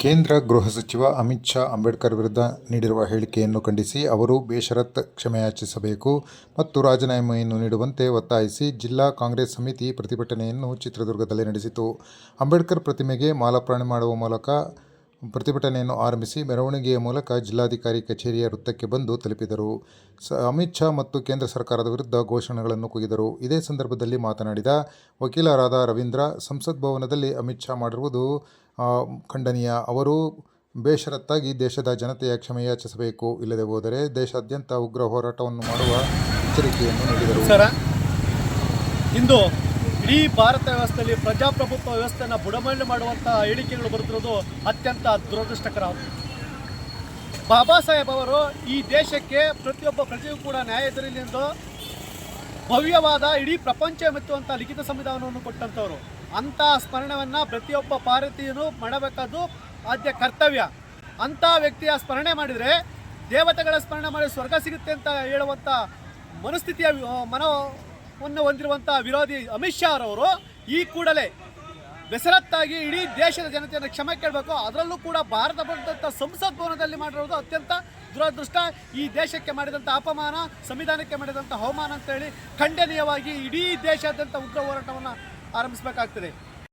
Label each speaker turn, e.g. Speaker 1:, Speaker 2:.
Speaker 1: ಕೇಂದ್ರ ಗೃಹ ಸಚಿವ ಅಮಿತ್ ಶಾ ಅಂಬೇಡ್ಕರ್ ವಿರುದ್ಧ ನೀಡಿರುವ ಹೇಳಿಕೆಯನ್ನು ಖಂಡಿಸಿ ಅವರು ಬೇಷರತ್ ಕ್ಷಮೆಯಾಚಿಸಬೇಕು ಮತ್ತು ರಾಜೀನಾಮೆಯನ್ನು ನೀಡುವಂತೆ ಒತ್ತಾಯಿಸಿ ಜಿಲ್ಲಾ ಕಾಂಗ್ರೆಸ್ ಸಮಿತಿ ಪ್ರತಿಭಟನೆಯನ್ನು ಚಿತ್ರದುರ್ಗದಲ್ಲಿ ನಡೆಸಿತು. ಅಂಬೇಡ್ಕರ್ ಪ್ರತಿಮೆಗೆ ಮಾಲಾರ್ಪಣೆ ಮಾಡುವ ಮೂಲಕ ಪ್ರತಿಭಟನೆಯನ್ನು ಆರಂಭಿಸಿ ಮೆರವಣಿಗೆಯ ಮೂಲಕ ಜಿಲ್ಲಾಧಿಕಾರಿ ಕಚೇರಿಯ ವೃತ್ತಕ್ಕೆ ಬಂದು ತಲುಪಿದರು. ಸ, ಅಮಿತ್ ಶಾ ಮತ್ತು ಕೇಂದ್ರ ಸರ್ಕಾರದ ವಿರುದ್ಧ ಘೋಷಣೆಗಳನ್ನು ಕೂಗಿದರು. ಇದೇ ಸಂದರ್ಭದಲ್ಲಿ ಮಾತನಾಡಿದ ವಕೀಲರಾದ ರವೀಂದ್ರ, ಸಂಸತ್ ಭವನದಲ್ಲಿ ಅಮಿತ್ ಶಾ ಮಾಡಿರುವುದು ಖಂಡನೀಯ. ಅವರು, ಬೇಷರತ್ತಾಗಿ ದೇಶದ ಜನತೆಯ ಕ್ಷಮೆಯಾಚಿಸಬೇಕು ಇಲ್ಲದೆ ಹೋದರೆ ದೇಶಾದ್ಯಂತ ಉಗ್ರ ಹೋರಾಟವನ್ನು ಮಾಡುವ ಎಚ್ಚರಿಕೆಯನ್ನು ನೀಡಿದರು.
Speaker 2: ಇಂದು ಇಡೀ ಭಾರತ ವ್ಯವಸ್ಥೆಯಲ್ಲಿ ಪ್ರಜಾಪ್ರಭುತ್ವ ವ್ಯವಸ್ಥೆಯನ್ನು ಬುಡಮೇಲು ಮಾಡುವಂಥ ಹೇಳಿಕೆಗಳು ಬರುತ್ತಿರೋದು ಅತ್ಯಂತ ದುರದೃಷ್ಟಕರ. ಬಾಬಾ ಸಾಹೇಬ್ ಅವರು ಈ ದೇಶಕ್ಕೆ ಪ್ರತಿಯೊಬ್ಬ ಪ್ರಜೆಯೂ ಕೂಡ ನ್ಯಾಯ ದೊರೆಯಲಿ ಎಂದು ಭವ್ಯವಾದ ಇಡೀ ಪ್ರಪಂಚ ಮೆಚ್ಚುವಂಥ ಲಿಖಿತ ಸಂವಿಧಾನವನ್ನು ಕೊಟ್ಟಂಥವ್ರು ಅಂಥ ಸ್ಮರಣೆಯನ್ನು ಪ್ರತಿಯೊಬ್ಬ ಭಾರತೀಯನು ಮಾಡಬೇಕಾದ್ದು ಆದ್ಯ ಕರ್ತವ್ಯ. ಅಂಥ ವ್ಯಕ್ತಿಯ ಸ್ಮರಣೆ ಮಾಡಿದರೆ ದೇವತೆಗಳ ಸ್ಮರಣೆ ಮಾಡಿ ಸ್ವರ್ಗ ಸಿಗುತ್ತೆ ಅಂತ ಹೇಳುವಂಥ ಮನಸ್ಥಿತಿಯ ಆ, ಮನವನ್ನು ಹೊಂದಿರುವಂಥ ವಿರೋಧಿ ಅಮಿತ್ ಶಾ ಅವರು ಈ ಕೂಡಲೇ ಬೆಸರತ್ತಾಗಿ ಇಡೀ ದೇಶದ ಜನತೆಯನ್ನು ಕ್ಷಮೆ ಕೇಳಬೇಕು. ಅದರಲ್ಲೂ ಕೂಡ ಭಾರತ ಬಂದಂಥ ಸಂಸತ್ ಭವನದಲ್ಲಿ ಮಾಡಿರೋದು ಅತ್ಯಂತ ದುರದೃಷ್ಟ. ಈ ದೇಶಕ್ಕೆ ಮಾಡಿದಂಥ ಅಪಮಾನ, ಸಂವಿಧಾನಕ್ಕೆ ಮಾಡಿದಂಥ ಅವಮಾನ ಅಂತೇಳಿ ಖಂಡನೀಯವಾಗಿ ಇಡೀ ದೇಶಾದ್ಯಂತ ಉಗ್ರ ಹೋರಾಟವನ್ನು ಆರಂಭಿಸಬೇಕಾಗ್ತದೆ.